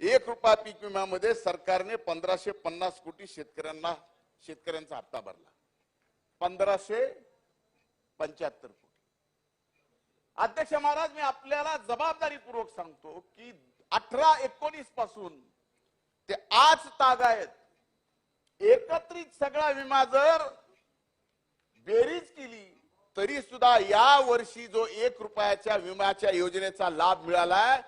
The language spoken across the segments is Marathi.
एक रुपया पीक विम्यामध्ये सरकारने पंधराशे पन्नास कोटी शेतकऱ्यांना शेतकऱ्यांचा हप्ता भरला. पंधराशे पंच्याहत्तर कोटी. अध्यक्ष महाराज मी आपल्याला जबाबदारीपूर्वक सांगतो की अठरा एकोणीसपासून ते आज तागायत एकत्रित सगळा विमा जर बेरीज केली तरी सुद्धा या वर्षी जो एक रुपयाच्या विम्याच्या योजनेचा लाभ मिळालाय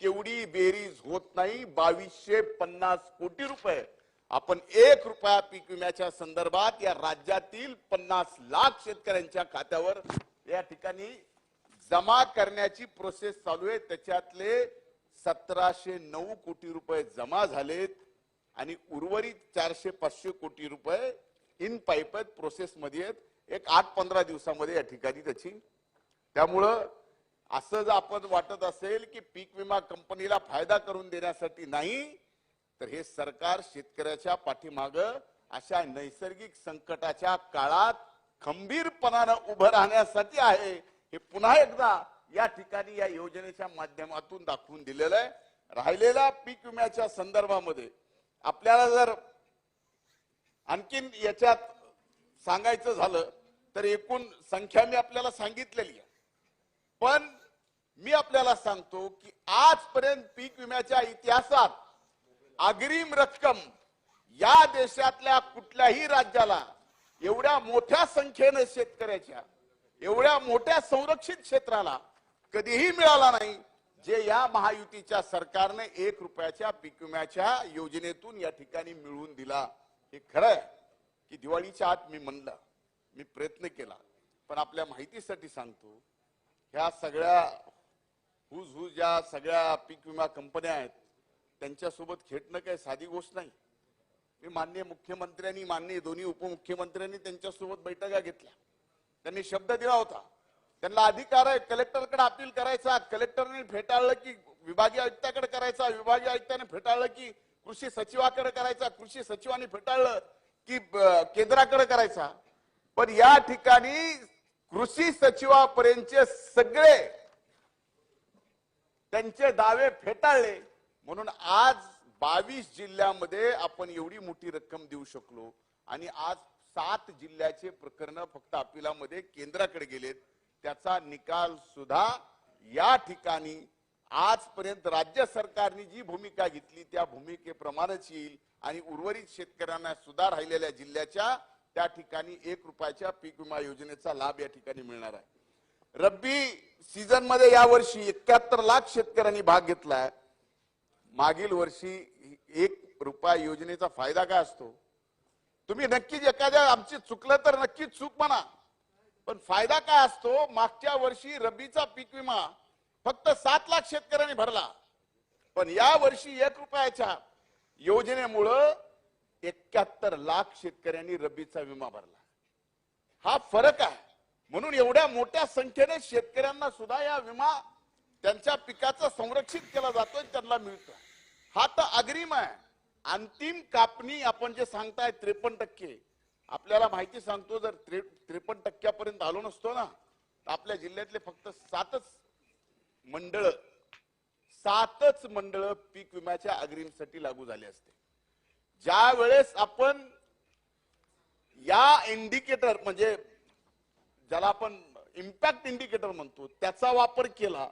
तेवढी बेरीज होत नाही? बावीसशे पन्नास कोटी रुपये. आपण एक रुपया पीक विम्याच्या संदर्भात या राज्यातील पन्नास लाख शेतकऱ्यांच्या खात्यावर या ठिकाणी जमा करण्याची प्रोसेस चालू आहे. त्याच्यातले सतराशे नऊ कोटी रुपये जमा झालेत आणि उर्वरित चारशे पाचशे कोटी रुपये इन पाईप आहेत प्रोसेसमध्ये आहेत. एक आठ पंधरा दिवसामध्ये या ठिकाणी त्याची. त्यामुळं असं जर आपण वाटत असेल की पीक विमा कंपनीला फायदा करून देण्यासाठी नाही तर हे सरकार शेतकऱ्याच्या पाठीमाग अशा नैसर्गिक संकटाच्या काळात खंबीरपणानं उभं राहण्यासाठी आहे. हे पुन्हा एकदा या ठिकाणी या योजनेच्या माध्यमातून दाखवून दिलेलं आहे. राहिलेल्या पीक विम्याच्या संदर्भामध्ये आपल्याला जर आणखीन याच्यात सांगायचं झालं तर एकूण संख्या मी आपल्याला सांगितलेली आहे. पण मी आपल्याला सांगतो की आजपर्यंत पीक विम्याच्या इतिहासात अग्रिम रक्कम या देशातल्या कुठल्याही राज्याला एवढ्या मोठ्या संख्येनं शेतकऱ्याच्या एवढ्या मोठ्या संरक्षित क्षेत्राला कधीही मिळाला नाही जे या महायुतीच्या सरकारने एक रुपयाच्या पीक विम्याच्या योजनेतून या ठिकाणी मिळवून दिला. हे खरं आहे की दिवाळीच्या आत मी म्हणलं मी प्रयत्न केला. पण आपल्या माहितीसाठी सांगतो ह्या सगळ्या हुज हुज ज्या सगळ्या पीक विमा कंपन्या आहेत. त्यांच्यासोबत खेटणं काही साधी गोष्ट नाही. मी माननीय मुख्यमंत्र्यांनी मान्य दोन्ही उपमुख्यमंत्र्यांनी त्यांच्यासोबत बैठका घेतल्या. त्यांनी शब्द दिला होता. त्यांना अधिकार आहे कलेक्टरकडे अपील करायचा. कलेक्टरने फेटाळलं की विभागीय आयुक्ताकडे करायचा. विभागीय आयुक्ताने फेटाळलं की कृषी सचिवाकडे करायचा. कृषी सचिवाने फेटाळलं की केंद्राकडे करायचा. पण या ठिकाणी कृषी सचिवापर्यंतचे सगळे त्यांचे दावे फेटाळले. म्हणून आज बावीस जिल्ह्यामध्ये आपण एवढी मोठी रक्कम देऊ शकलो. आणि आज सात जिल्ह्याचे प्रकरण फक्त अपिलामध्ये केंद्राकडे गेलेत. त्याचा निकाल सुद्धा या ठिकाणी आजपर्यंत राज्य सरकारने जी भूमिका घेतली त्या भूमिकेप्रमाणेच येईल. आणि उर्वरित शेतकऱ्यांना सुद्धा राहिलेल्या जिल्ह्याच्या त्या ठिकाणी एक रुपयाच्या पीक विमा योजनेचा लाभ या ठिकाणी मिळणार आहे. रब्बी सीझनमध्ये यावर्षी एकाहत्तर लाख शेतकऱ्यांनी भाग घेतलाय. मागील वर्षी एक रुपया योजनेचा फायदा काय असतो? तुम्ही नक्कीच एखाद्या आमची चुकलं तर नक्कीच चूक म्हणा. पण फायदा काय असतो? मागच्या वर्षी रब्बीचा पीक विमा फक्त सात लाख शेतकऱ्यांनी भरला. पण या वर्षी एक रुपयाच्या योजनेमुळं एकाहत्तर लाख शेतकऱ्यांनी रब्बीचा विमा भरला. हा फरक आहे. म्हणून एवढ्या मोठ्या संख्येने शेतकऱ्यांना सुद्धा या विमा त्यांच्या पिकाचं संरक्षित केला जातोय त्यांना मिळतोय हा तर अग्रिम आहे. अंतिम कापणी आपण जे सांगताय त्रेपन्न टक्के. आपल्याला माहिती सांगतो जर त्रेपन्न टक्क्यापर्यंत आलो नसतो ना तर आपल्या जिल्ह्यातले फक्त सातच मंडळ सातच मंडळ पीक विम्याच्या अग्रिमसाठी लागू झाले असते. ज्या वेळेस आपण या इंडिकेटर म्हणजे ज्याला आपण इम्पॅक्ट इंडिकेटर म्हणतो त्याचा वापर केला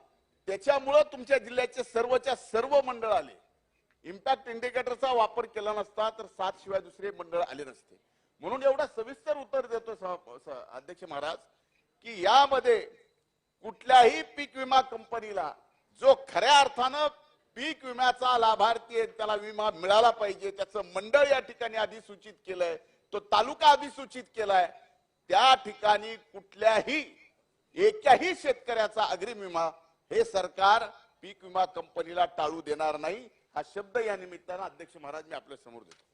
त्याच्यामुळं तुमच्या जिल्ह्याचे सर्वच्या सर्व मंडळ आले. इम्पॅक्ट इंडिकेटरचा वापर केला नसता तर सात शिवाय दुसरे मंडळ आले नसते. म्हणून एवढा सविस्तर उत्तर देतो अध्यक्ष महाराज की यामध्ये कुठल्याही पीक विमा कंपनीला जो खऱ्या अर्थानं पीक विम्याचा लाभार्थी आहे त्याला विमा मिळाला पाहिजे त्याचं मंडळ या ठिकाणी अधिसूचित केलंय तो तालुका अधिसूचित केलाय त्या ठिकाणी कुठल्याही एकाही शेतकऱ्याचा अग्रिम विमा हे सरकार पीक विमा कंपनीला टाळू देणार नाही. हा शब्द या निमित्तानं अध्यक्ष महाराज मी आपल्यासमोर देतो.